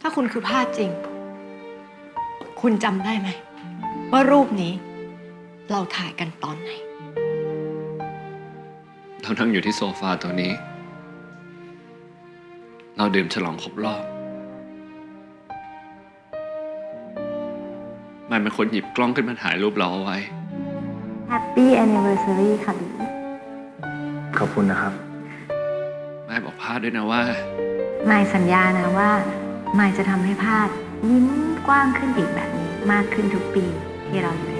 ถ้าคุณคือพาดจริง คุณจำได้ไหม ว่ารูปนี้ เราถ่ายกันตอนไหน เรานั่งอยู่ที่โซฟาตัวนี้ เราดื่มฉลองครบรอบมันเป็นคนหยิบกล้องขึ้นมาถ่ายรูปเราเอาไว้ Happy Anniversary ค่ะบีขอบคุณนะครับแม่บอกพาดด้วยนะว่ามายสัญญานะว่า มายจะทำให้พาดยิ้มกว้างขึ้นอีกแบบนี้มากขึ้นทุกปีที่เราอยู่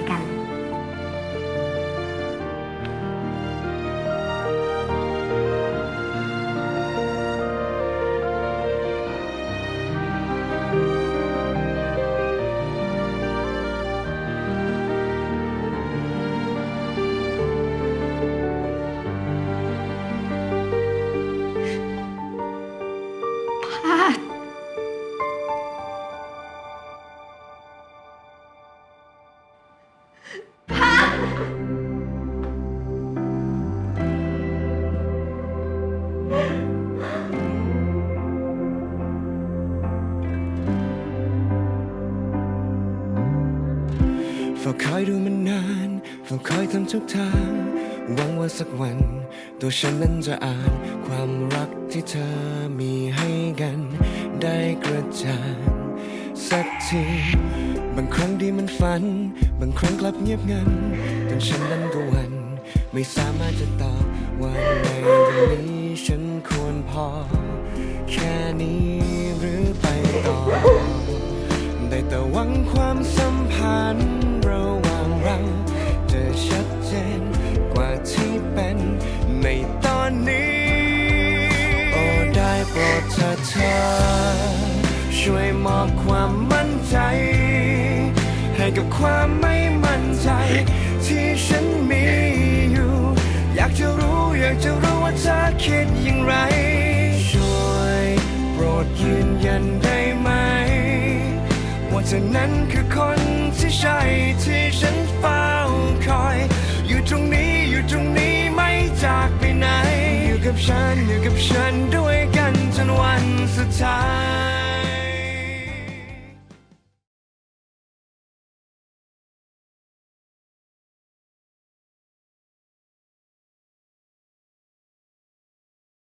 เฝ้าคอยดูมันนานเฝ้าคอยทำทุกทาง หวังว่าสักวัน ตัวฉันนั้นจะอ่าน ความรักที่เธอมีให้กัน ได้กระจ่างสักทีบางครั้งดีมันฝัน บางครั้งกลับเงียบงันจนฉันนั้นก็วัน ไม่สามารถจะตอบว่าในวันนี้ฉันควรพอ แค่นี้ แต่หวังความสัมพันธ์ระหว่างเราจะชัดเจนกว่าที่เป็นในตอนนี้ โอ้ได้โปรดเธอเธอ ช่วยมอบความมั่นใจ ให้กับความไม่มั่นใจที่ฉัน เธอนั้นคือคนที่ใช่ที่ฉันเฝ้าคอย อยู่ตรงนี้อยู่ตรงนี้ไม่จากไปไหน อยู่กับฉันอยู่กับฉันด้วยกันจนวันสุดท้าย